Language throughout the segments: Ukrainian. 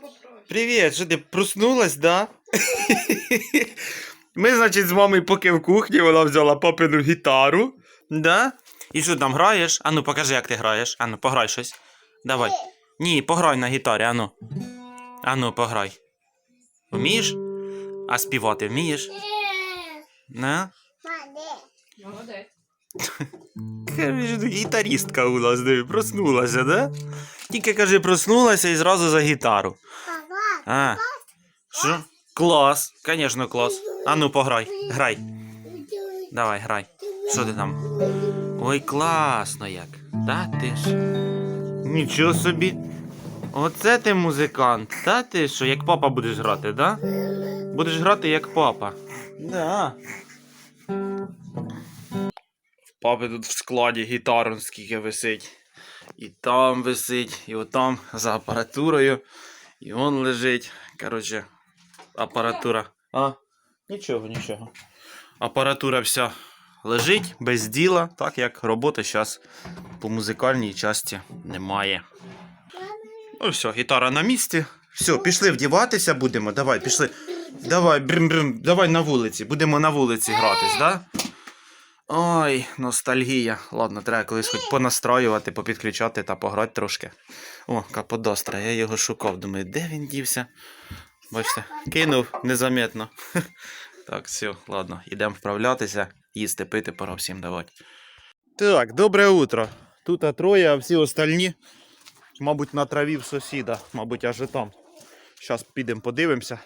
попроще. Привіт, що ти проснулась, да? Ми, значить, з мамою поки в кухні, вона взяла папину гітару. Да? І що там граєш? Ану, покажи, як ти граєш. Ану, пограй щось. Давай. Ні, пограй на гітарі, ану. Ану, пограй. Вмієш? А співати вмієш? На? Молодець. Гітарістка у нас диви, проснулася, да? Тільки каже, проснулася і зразу за гітару. А. Що? Клас, звісно, клас. А ну пограй, грай. Давай, грай. Що ти там? Ой, класно як. Та ти ж. Нічого собі. Оце ти музикант. Та ти що, як папа будеш грати, да? Будеш грати як папа. Да. Папи тут в складі гітар скільки висить. І там висить, і отам за апаратурою. І он лежить. Коротше, апаратура. А, нічого, нічого. Апаратура вся лежить без діла, так як роботи зараз по музикальній часті немає. Ну все, гітара на місці. Все, пішли вдіватися будемо. Давай, пішли. Давай, брим-брим, давай на вулиці. Будемо на вулиці гратись, да? Ой, ностальгія. Ладно, треба колись хоч понастраювати, попідключати та пограти трошки. О, каподостра, я його шукав. Думаю, де він дівся? Бачите, кинув незаметно. Так, все, ладно, йдемо вправлятися, їсти, пити, пора всім давати. Так, добре утро. Тут троє, а всі остальні, мабуть, на траві в сусіда, мабуть, аж і там. Зараз підемо подивимося.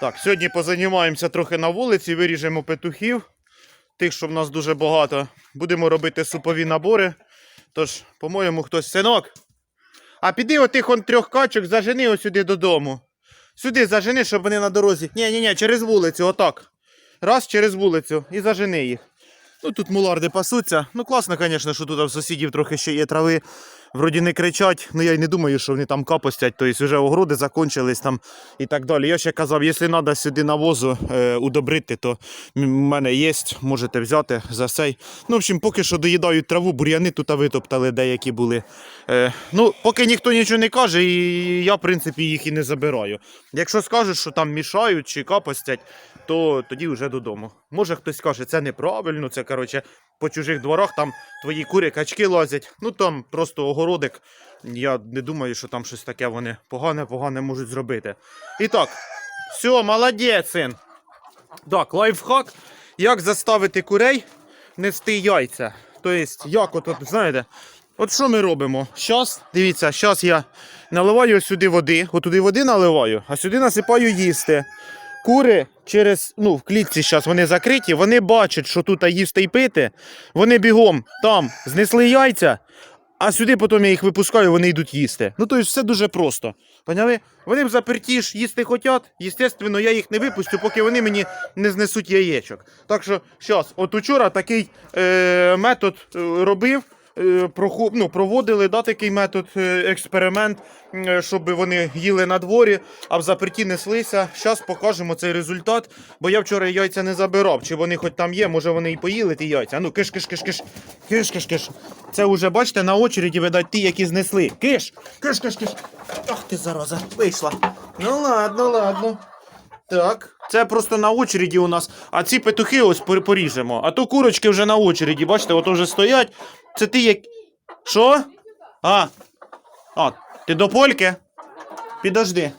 Так, сьогодні позанімаємося трохи на вулиці, виріжемо петухів. Тих, що в нас дуже багато. Будемо робити супові набори. Тож, по-моєму, хтось синок. А піди отих он трьох качок, зажени ось сюди додому. Сюди зажени, щоб вони на дорозі. Ні, ні, ні, через вулицю, отак. Раз через вулицю і зажени їх. Ну тут муларди пасуться. Ну класно, звісно, що тут в сусідів трохи ще є трави. Вроді не кричать, ну я й не думаю, що вони там капостять, тобто вже огороди закончились там і так далі. Я ще казав, якщо треба сюди навозу е, удобрити, то в мене є, можете взяти за цей. Ну, в общем, поки що доїдають траву, бур'яни тут витоптали деякі були. Е, ну, поки ніхто нічого не каже, і я, в принципі, їх і не забираю. Якщо скажуть, що там мішають чи капостять, то тоді вже додому. Може хтось каже, це неправильно, це коротше по чужих дворах там твої кури, качки лазять. Ну там просто огородик. Я не думаю, що там щось таке вони погане-погане можуть зробити. І так, все, молодець, син. Так, лайфхак. Як заставити курей нести яйця? Тобто, як от, от знаєте, от що ми робимо? Щас, дивіться, зараз я наливаю сюди води, отуди води наливаю, а сюди насипаю їсти. Кури через, ну, в клітці зараз вони закриті, вони бачать, що тут їсти і пити. Вони бігом там знесли яйця, а сюди потім я їх випускаю, вони йдуть їсти. Ну, тобто все дуже просто. Поняли? Вони в заперті ж їсти хочуть, естественно, я їх не випустю, поки вони мені не знесуть яєчок. Так що, зараз, от учора такий е, метод е, робив. Е, ну, проводили да, такий метод, е, експеримент, е, щоб вони їли на дворі, а в заперті неслися. Зараз покажемо цей результат, бо я вчора яйця не забирав. Чи вони хоч там є, може вони і поїли ті яйця. Ну, киш, киш, киш, киш, киш, киш, киш. Це вже, бачите, на очереді, видать, ті, які знесли. Киш, киш, киш, киш. Ах ти зараза, вийшла. Ну ладно, ладно. Так, це просто на очереді у нас. А ці петухи ось пор- поріжемо. А то курочки вже на очереді, бачите, от вже стоять. Це ти як. Що? А. А, ти до польки? Підожди.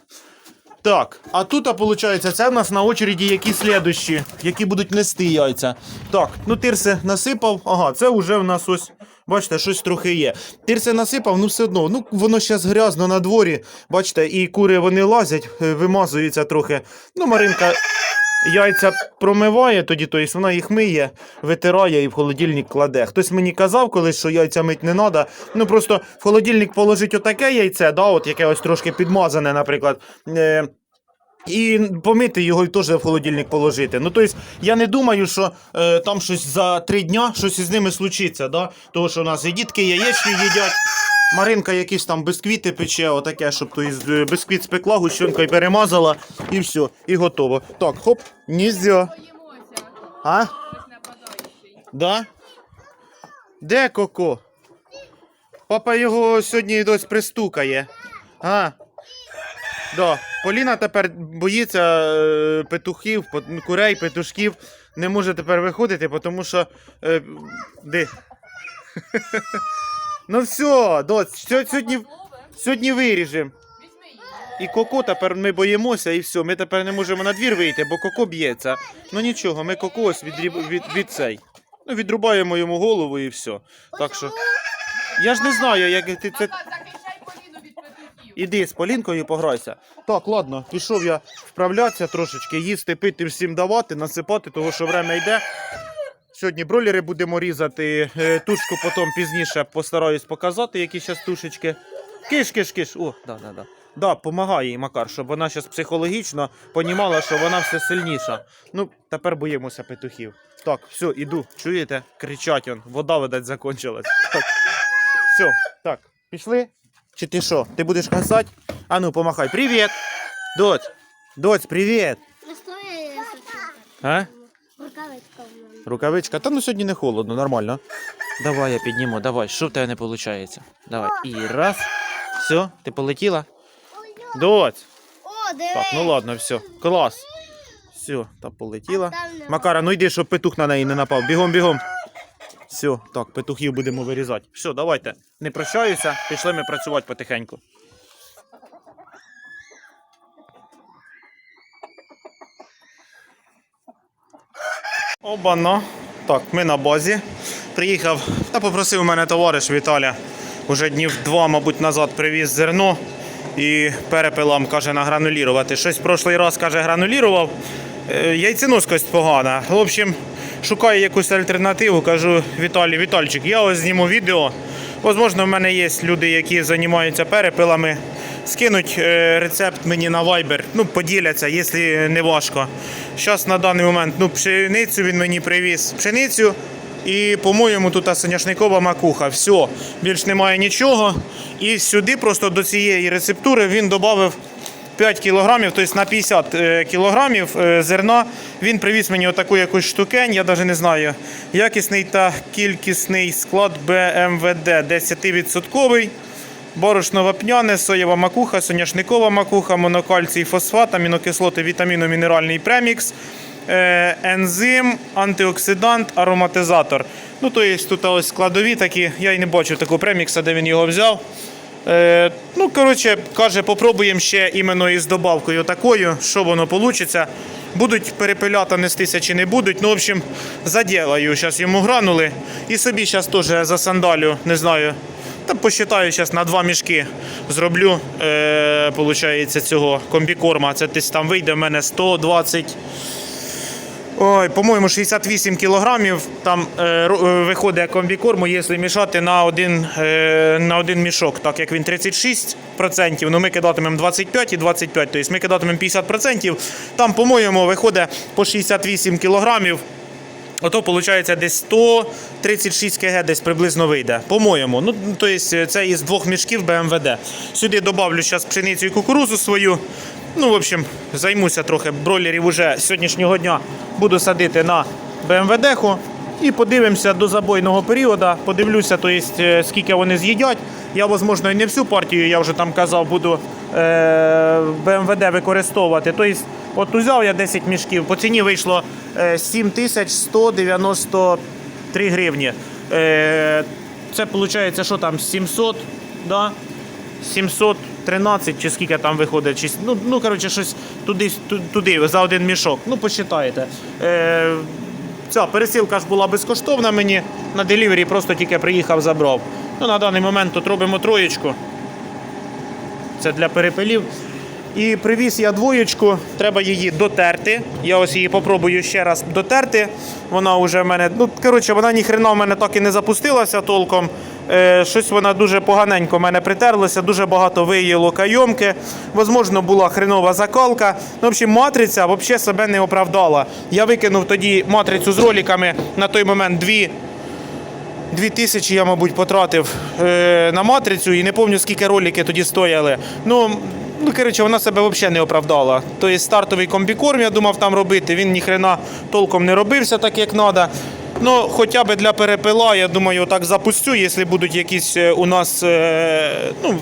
Так, а тут, виходить, це в нас на очереді які слідущі, які будуть нести яйця. Так, ну тирси насипав. Ага, це вже в нас ось. Бачите, щось трохи є. Тирси насипав, ну все одно. Ну, воно зараз грязно на дворі. Бачите, і кури вони лазять, е, вимазуються трохи. Ну, Маринка яйця промиває тоді, тобто вона їх миє, витирає і в холодильник кладе. Хтось мені казав колись, що яйця мить не треба. Ну просто в холодильник положить отаке яйце, да, от яке ось трошки підмазане, наприклад. Е- і помити його і теж в холодильник положити. Ну, тобто, я не думаю, що е, там щось за три дня щось із ними случиться, да? Тому що у нас і дітки яєчні їдять. Маринка якісь там бисквіти пече, отаке, щоб то із е, бисквіт спекла, гущенкою перемазала, і все, і готово. Так, хоп, ніздя. А? Да? Де Коко? Папа його сьогодні дось пристукає. А? Да. Поліна тепер боїться е, петухів, курей, петушків. Не може тепер виходити, тому що. Е, де? ну все, сьо- сьогодні, сьогодні виріжемо. І Коко тепер ми боїмося, і все. Ми тепер не можемо на двір вийти, бо Коко б'ється. Ну нічого, ми Коко ось від, від, від цей. Ну, відрубаємо йому голову і все. Так що. Я ж не знаю, як ти це. Іди з Полінкою пограйся. Так, ладно, пішов я вправлятися трошечки, їсти, пити, всім давати, насипати, того що время йде. Сьогодні бролери будемо різати. е, Тушку потім пізніше постараюсь показати, які зараз тушечки. Киш, киш, киш. О, да, да, да. Да, помагає їй Макар, щоб вона зараз психологічно понімала, що вона все сильніша. Ну, тепер боїмося петухів. Так, все, іду. Чуєте? Кричать он. Вода, видать, закончилась. Так. Все, так, пішли? Чи ти що? Ти будеш касати? А ну, помахай. Привіт! Доць! Доць, привіт! А? Рукавичка в мене. Рукавичка. Та ну сьогодні не холодно, нормально. Давай я підніму, давай. Що в тебе не виходить? Давай. І раз. Все, ти полетіла? Доць! О, диви. Так, ну ладно, все. Клас. Все, та полетіла. Макара, ну йди, щоб петух на неї не напав. Бігом, бігом. Все, так, петухів будемо вирізати. Все, давайте. Не прощаюся, пішли ми працювати потихеньку. Обано. Так, ми на базі. Приїхав та попросив мене товариш Віталя. Уже днів два, мабуть, назад привіз зерно і перепилам каже награнулірувати. Щось в прошлий раз каже гранулірував. Е, Яйценоскость погана. В общем, шукаю якусь альтернативу. Кажу, Віталій, Вітальчик, я ось зніму відео. Возможно, в мене є люди, які займаються перепилами. Скинуть е, рецепт мені на Viber, ну, поділяться, якщо не важко. Зараз на даний момент ну, пшеницю він мені привіз. Пшеницю і, по-моєму, тут соняшникова макуха. Все, більш немає нічого. І сюди просто до цієї рецептури він додав 5 кілограмів, тобто на 50 е, кілограмів е, зерна. Він привіз мені отаку якусь штукень, я навіть не знаю. Якісний та кількісний склад БМВД 10%. Борошно вапняне, соєва макуха, соняшникова макуха, монокальцій, фосфат, амінокислоти, вітаміно-мінеральний премікс, е, ензим, антиоксидант, ароматизатор. Ну, то є тут ось складові такі. Я й не бачу такого премікса, де він його взяв. Е, ну, коротше, каже, попробуємо ще іменно із добавкою такою, що воно вийде. Будуть перепиляти нестися чи не будуть. Ну, в общем, заділаю зараз йому гранули. І собі зараз теж засандалю, не знаю. Та посчитаю зараз на два мішки. Зроблю, е, получається, цього комбікорма. Це десь там вийде в мене 120. Ой, по-моєму, 68 кілограмів. Там е, е, виходить комбікорму, якщо мішати на один, е, на один мішок, так як він 36%, ну ми кидатимемо 25 і 25, тобто ми кидатимемо 50%. Там, по-моєму, виходить по 68 кілограмів. Ото, виходить, десь 136 кг десь приблизно вийде. По-моєму. Ну, тобто це із двох мішків БМВД. Сюди додавлю зараз пшеницю і кукурузу свою. Ну, в общем, займуся трохи бройлерів уже з сьогоднішнього дня. Буду садити на БМВД-ху. І подивимося до забойного періоду. Подивлюся, то е, скільки вони з'їдять. Я, можливо, і не всю партію, я вже там казав, буду е, БМВД використовувати. Тобто, от узяв я 10 мішків, по ціні вийшло е, 7193 гривні. Е, це виходить, що там 700, да? 713 чи скільки там виходить, чи, ну, ну коротше, щось туди, туди за один мішок. Ну, посчитайте. Е, ця пересилка ж була безкоштовна мені. На делівері просто тільки приїхав, забрав. Ну, на даний момент тут робимо троєчку. Це для перепилів. І привіз я двоєчку, треба її дотерти. Я ось її попробую ще раз дотерти. Вона вже в мене. Ну, коротше, вона ніхрена в мене так і не запустилася толком. Е, щось вона дуже поганенько в мене притерлася, дуже багато виїло кайомки. Возможно, була хренова закалка. Ну, в общем, матриця взагалі себе не оправдала. Я викинув тоді матрицю з роликами на той момент дві. Дві тисячі я, мабуть, потратив е, на матрицю і не пам'ятаю, скільки ролики тоді стояли. Ну, ну коротше, вона себе взагалі не оправдала. Тобто стартовий комбікорм, я думав там робити, він ніхрена толком не робився так, як треба. Ну, хоча б для перепила, я думаю, так запустю, якщо будуть якісь е, у нас е, ну,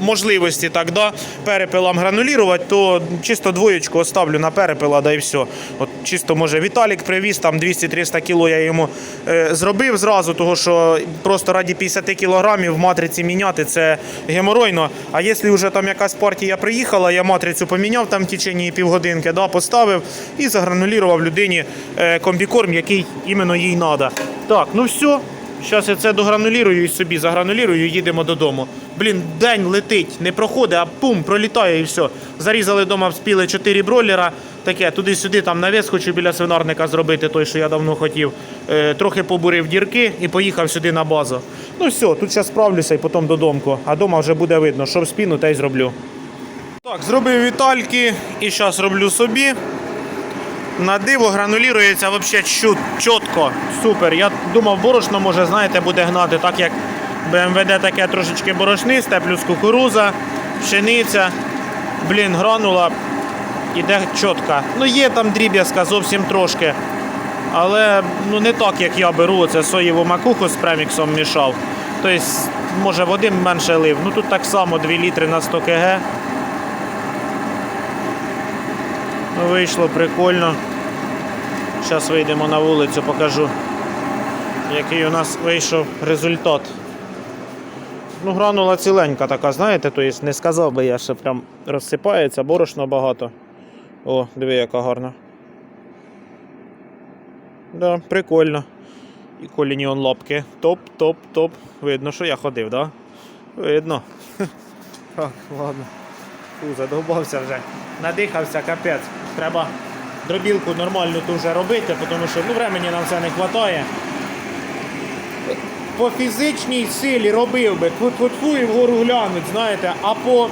можливості так, да, перепилам гранулірувати, то чисто двоєчку оставлю на перепила, да і все. От чисто може Віталік привіз, там 200-300 кіло я йому е, зробив зразу, того що просто раді 50 кілограмів матриці міняти це геморойно. А якщо вже там якась партія приїхала, я матрицю поміняв там в течение півгодинки, да, поставив і загранулірував людині е, комбікорм, який іменно їй треба. Так, ну все. Зараз я це догранулірую і собі загранулірую їдемо додому. Блін, день летить, не проходить, а пум, пролітає і все. Зарізали вдома, вспіли 4 бройлера. Таке, туди-сюди, там навіс хочу біля свинарника зробити, той, що я давно хотів. Е, трохи побурив дірки і поїхав сюди на базу. Ну все, тут зараз справлюся і потім додому. А вдома вже буде видно, що в спіну, те й зроблю. Так, зробив вітальки і зараз роблю собі. На диво гранулюється взагалі чітко, супер. Я думав, борошно може, знаєте, буде гнати, так як БМВД таке трошечки борошнисте, плюс кукуруза, пшениця. Блін, гранула іде чітко. Ну є там дріб'язка зовсім трошки. Але ну, не так, як я беру, це соєву макуху з преміксом мішав. Тобто, може, води менше лив. Ну тут так само 2 літри на 100 кг. Ну, Вийшло прикольно. Зараз вийдемо на вулицю, покажу, який у нас вийшов результат. Ну, гранула ціленька така, знаєте, то тобто не сказав би я, що прям розсипається, борошно багато. О, диви, яка гарна. Да, прикольно. І коліні он лапки. Топ, топ, топ. Видно, що я ходив, да? Видно. Так, ладно. Фу, задовбався вже. Надихався, капець. Треба дробілку нормальну ту вже робити, тому що ну, времени нам це не вистачає. По фізичній силі робив би, тьфу-тьфу-тьфу і вгору глянуть, знаєте, а по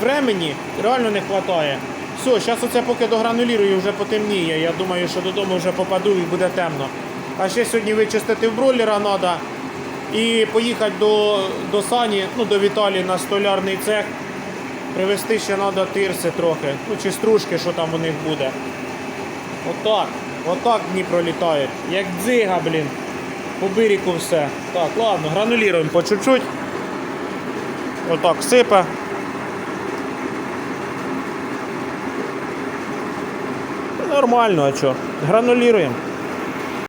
времені реально не вистачає. Все, зараз оце поки догранулірую, вже потемніє. Я думаю, що додому вже попаду і буде темно. А ще сьогодні вичистити в бройлера треба і поїхати до, до Сані, ну до Віталії на столярний цех. Привезти ще треба тирси трохи. Ну чи стружки, що там у них буде. Отак. Отак дні пролітають. Як дзига, блін. По биріку все. Так, ладно, гранулюємо по чуть-чуть. Отак сипе. Нормально, а що? Гранулюємо.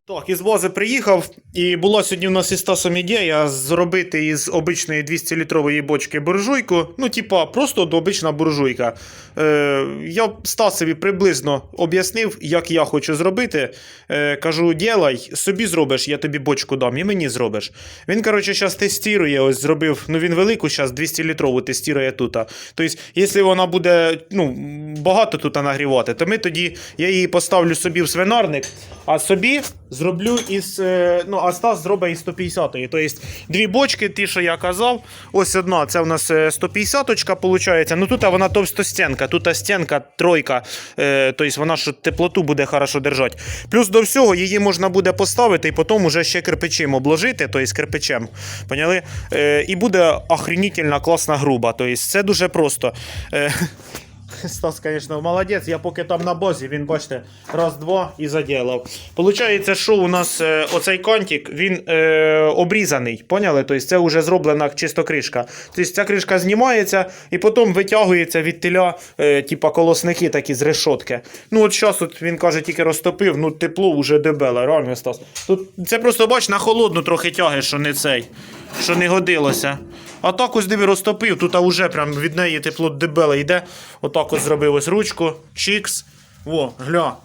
Так, із бази приїхав, і була сьогодні у нас із Стасом ідея зробити із обичної 200-літрової бочки буржуйку. Ну, типа, просто обична буржуйка. Е, я Стасові приблизно об'яснив, як я хочу зробити. Е, кажу, ділай, собі зробиш, я тобі бочку дам, і мені зробиш. Він, коротше, зараз тестує, ось зробив. Ну, він велику зараз 200-літрову тестує тут. Тобто, якщо вона буде ну, багато тут нагрівати, то ми тоді я її поставлю собі в свинарник, а собі зроблю із. е, Ну, а Стас зробить із 150-ї. Тобто дві бочки, ті, що я казав. Ось одна, це у нас 150-очка, виходить. Ну тут вона товстостінка, тут стінка тройка. Е, тобто вона що теплоту буде хорошо держати. Плюс до всього її можна буде поставити і потім уже ще кирпичем обложити, тобто кирпичем. Поняли? Е, і буде охренительна класна груба. Тобто це дуже просто. Стас, звісно, молодець. Я поки там на бозі, він, бачите, раз-два і заділав. Получається, що у нас е, оцей контик, він е, обрізаний. Поняли? Тобто це вже зроблена чисто кришка. Тобто ця кришка знімається і потім витягується від теля, е, типа колосники такі з решотки. Ну, от зараз от він каже, тільки розтопив, ну тепло вже дебеле, реально Стас. Тут це просто бач, на холодну трохи тяги, що не цей, що не годилося. А так ось диви розтопив, тут а вже прям від неї тепло дебеле йде. Отак ось зробив ось ручку, чікс. Во, гля.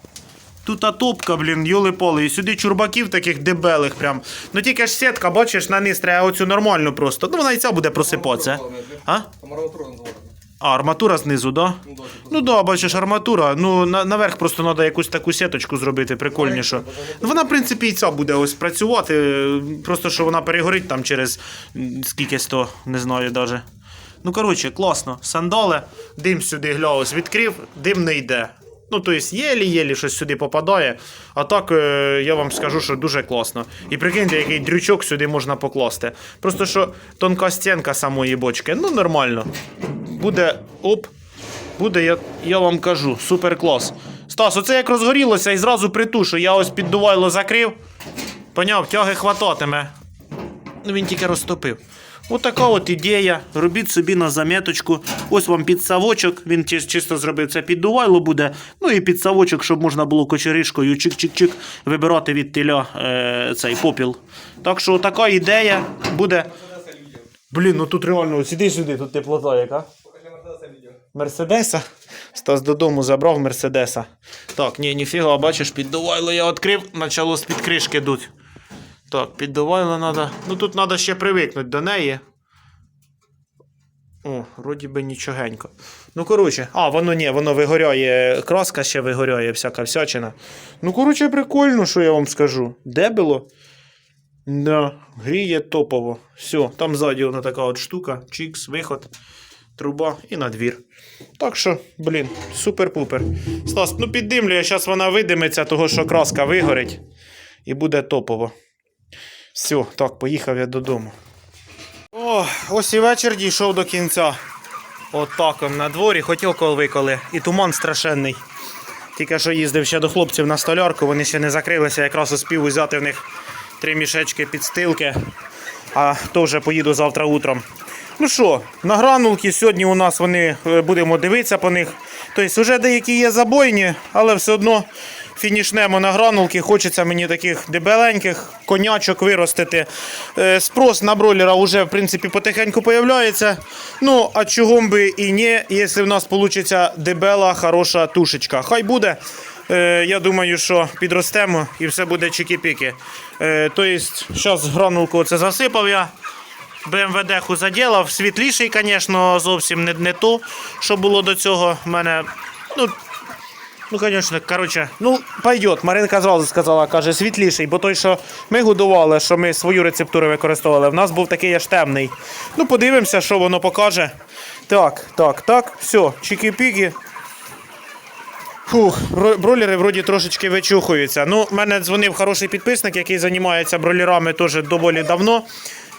Тут топка, блін, юли поле. І сюди чурбаків таких дебелих прям. Ну тільки ж сітка, бачиш, на низ треба оцю нормальну просто. Ну вона і ця буде просипатися. А? Арматура називається. А, арматура знизу, да? Ну, да, типу, Ну да, бачиш, арматура. Ну, на, наверх просто треба якусь таку сіточку зробити, прикольнішу. Ну, вона, в принципі, і ця буде ось працювати. е, Просто що вона перегорить там через м, скільки сто, не знаю даже. Ну, коротше, класно. Сандали, дим сюди гля, ось відкрив, дим не йде. Ну, тобто, єлі-єлі щось сюди попадає. А так, е, я вам скажу, що дуже класно. І прикиньте, який дрючок сюди можна покласти. Просто що тонка стінка самої бочки. Ну, нормально. Буде оп. Буде, я, я вам кажу, супер клас. Стас, оце як розгорілося і зразу притушу. Я ось піддувайло закрив. Поняв, тяги хвататиме. Ну він тільки розтопив. Отака от ідея. Робіть собі на заметочку. Ось вам підсавочок. Він чисто зробив це піддувайло буде. Ну і підсавочок, щоб можна було кочеришкою чик-чик-чик вибирати від теля е, цей попіл. Так що така ідея буде. Блін, ну тут реально сиди сюди, тут теплота яка. Мерседеса. Стас додому забрав Мерседеса. Так, ні, ніфіга, бачиш, піддувайло я відкрив, почало з-під кришки дуть. Так, піддувайло треба. Ну тут треба ще привикнути до неї. О, вроді би нічогенько. Ну, коротше, а, воно ні, воно вигоряє, краска ще вигоряє, всяка всячина. Ну, коротше, прикольно, що я вам скажу. Дебило? Да, гріє топово. Все, там ззаді вона така от штука, чікс, виход, труба і на двір. Так що, блін, супер-пупер. Стас, ну піддимлює, зараз вона видиметься, того що краска вигорить. І буде топово. Все, так, поїхав я додому. О, ось і вечір дійшов до кінця. Отак он на дворі, хотілку виколи. І туман страшенний. Тільки що їздив ще до хлопців на столярку, вони ще не закрилися, якраз успів взяти в них три мішечки підстилки. А то вже поїду завтра утром. Ну що, на гранулки сьогодні у нас вони е, будемо дивитися по них. Тобто, вже деякі є забойні, але все одно фінішнемо на гранулки. Хочеться мені таких дебеленьких конячок виростити. Е, Спрос на бройлера вже в принципі потихеньку появляється. Ну, а чого би і ні, якщо в нас вийде дебела, хороша тушечка. Хай буде. Е, Я думаю, що підростемо і все буде чики-піки. Е, Тобто, зараз гранулку це засипав я. БМВД-ху заділав. Світліший, звісно, зовсім не, не то, що було до цього. У мене. Ну, ну, звісно, коротше, ну, пойдет. Маринка зразу сказала, каже, світліший, бо той, що ми годували, що ми свою рецептуру використовували, в нас був такий аж темний. Ну, подивимося, що воно покаже. Так, так, так, все, чики-піки. Фух, бро- бройлери вроді трошечки вичухуються. Ну, мене дзвонив хороший підписник, який займається бройлерами теж доволі давно.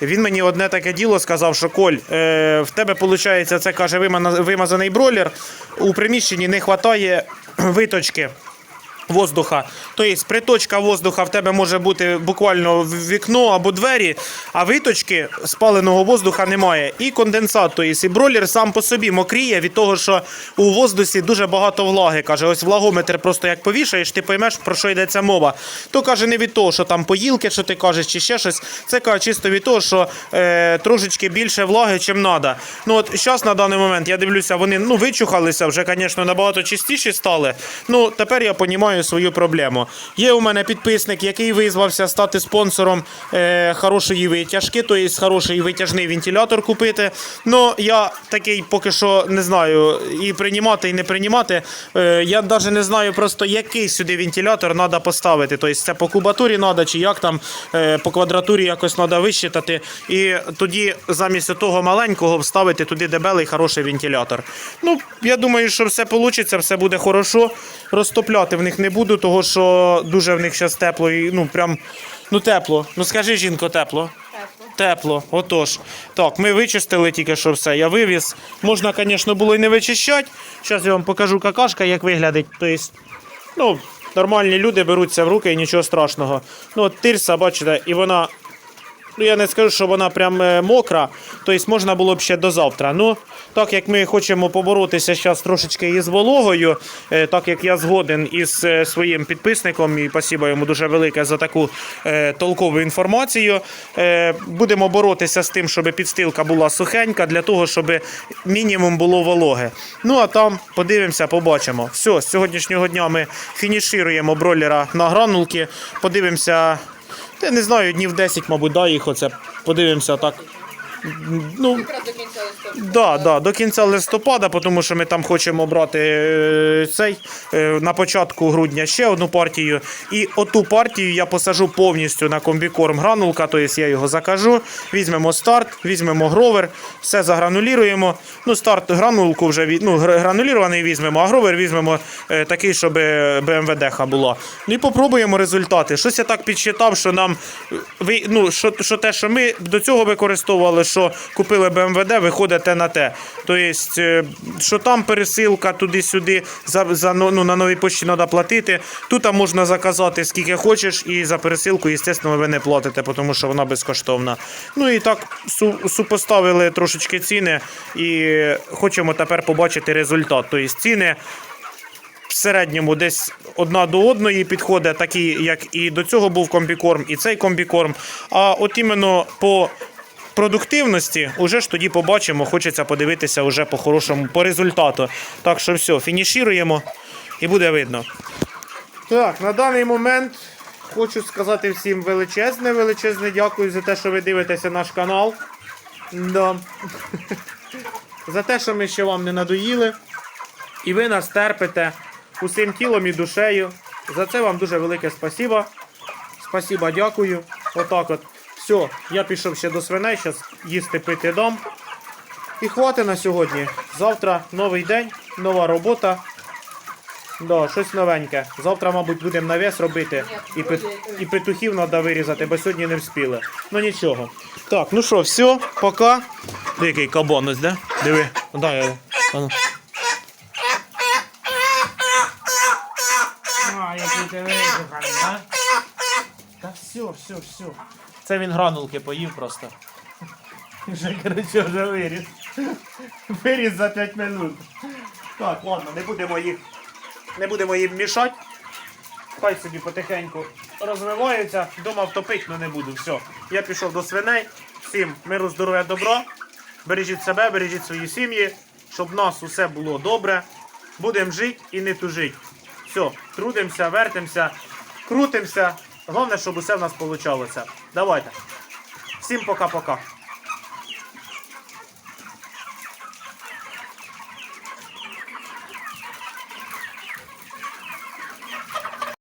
Він мені одне таке діло сказав, що Коль, е, в тебе виходить, це каже вимазаний бройлер. У приміщенні не вистачає виточки воздуха. Тобто приточка воздуха в тебе може бути буквально в вікно або двері, а виточки спаленого воздуха немає. І конденсат, тобто і бройлер сам по собі мокріє від того, що у воздусі дуже багато влаги. Каже, ось влагометр просто як повішаєш, ти поймеш, про що йдеться мова. То каже, не від того, що там поїлки, що ти кажеш, чи ще щось. Це каже чисто від того, що е, трошечки більше влаги, чим треба. Ну от зараз на даний момент я дивлюся, вони ну, вичухалися, вже, звісно, набагато чистіші стали. Ну, тепер я розумію свою проблему. Є у мене підписник, який визвався стати спонсором е, хорошої витяжки, тобто хороший витяжний вентилятор купити. Ну, я такий поки що не знаю і приймати, і не приймати. Е, я навіть не знаю просто, який сюди вентилятор треба поставити. Тобто це по кубатурі треба, чи як там е, по квадратурі якось треба вищитати. І тоді замість того маленького вставити туди дебелий хороший вентилятор. Ну, я думаю, що все вийде, все буде хорошо. Розтопляти в них не буду, того що дуже в них зараз тепло і ну прям ну тепло. Ну скажи, жінко, тепло. Тепло, отож. Так, ми вичистили тільки що все. Я вивіз. Можна, звісно, було і не вичищати. Зараз я вам покажу какашка, як виглядить. Тобто, ну, нормальні люди беруться в руки і нічого страшного. Ну, от тирса, бачите, і вона. Ну, я не скажу, що вона прям е, мокра, тобто можна було б ще до завтра. Ну, так як ми хочемо поборотися зараз трошечки із вологою, е, так як я згоден із е, своїм підписником, і спасибо йому дуже велике за таку толкову інформацію. Будемо боротися з тим, щоб підстилка була сухенька, для того, щоб мінімум було вологе. Ну а там подивимося, побачимо. Все, з сьогоднішнього дня ми фінішируємо бройлера на гранулки, подивимося. Я не знаю, днів 10, мабуть, да, їх оце подивимося так. Ну, листопада. Да, да, до кінця листопада, тому що ми там хочемо брати е, цей е, на початку грудня ще одну партію. І оту партію я посажу повністю на комбікорм гранулка, тобто я його закажу. Візьмемо старт, візьмемо гровер, все загрануліруємо. Ну, старт гранулку вже ну, гранулірований візьмемо, а гровер візьмемо е, такий, щоб БМВД була. Ну і попробуємо результати. Щось я так підсчитав, що нам ну, що, що те, що ми до цього використовували, що купили БМВД, виходить. Виходите на те. Тобто, е, що там пересилка туди-сюди, за, за, ну, ну, на новій пошті треба платити. Тут можна заказати скільки хочеш, і за пересилку, звісно, ви не платите, тому що вона безкоштовна. Ну і так су, супоставили трошечки ціни і хочемо тепер побачити результат. Тобто ціни в середньому десь одна до одної підходить, такі, як і до цього був комбікорм, і цей комбікорм. А от іменно по продуктивності, уже ж тоді побачимо, хочеться подивитися уже по-хорошому, по результату. Так що все, фінішіруємо і буде видно. Так, на даний момент хочу сказати всім величезне, величезне дякую за те, що ви дивитеся наш канал. Да. За те, що ми ще вам не надоїли. І ви нас терпите усім тілом і душею. За це вам дуже велике спасіба. Спасіба, дякую. Отак от. Все, я пішов ще до свиней, зараз їсти пити дам. І хватить на сьогодні. Завтра новий день, нова робота. Да, щось новеньке. Завтра, мабуть, будемо навес робити і, пет... і петухів треба вирізати, бо сьогодні не вспіли. Ну нічого. Так, ну що, все, пока. Який кабан ось, да? Диви. Дай, я- а ну. А, який ти висуханий, а? Та все, все, все. Це він гранулки поїв просто. Вже, коротше, вже виріс. Виріс за 5 минут. Так, ладно, не будемо їх. Не будемо їм мішати. Хай собі потихеньку розвиваються. Думав топить, але не буду. Все. Я пішов до свиней. Всім миру, здоров'я, добра. Бережіть себе, бережіть свої сім'ї, щоб в нас усе було добре. Будемо жити і не тужити. Все, трудимося, вертимося, крутимося. Головне, щоб усе в нас вийшло. Давайте. Всім пока-пока.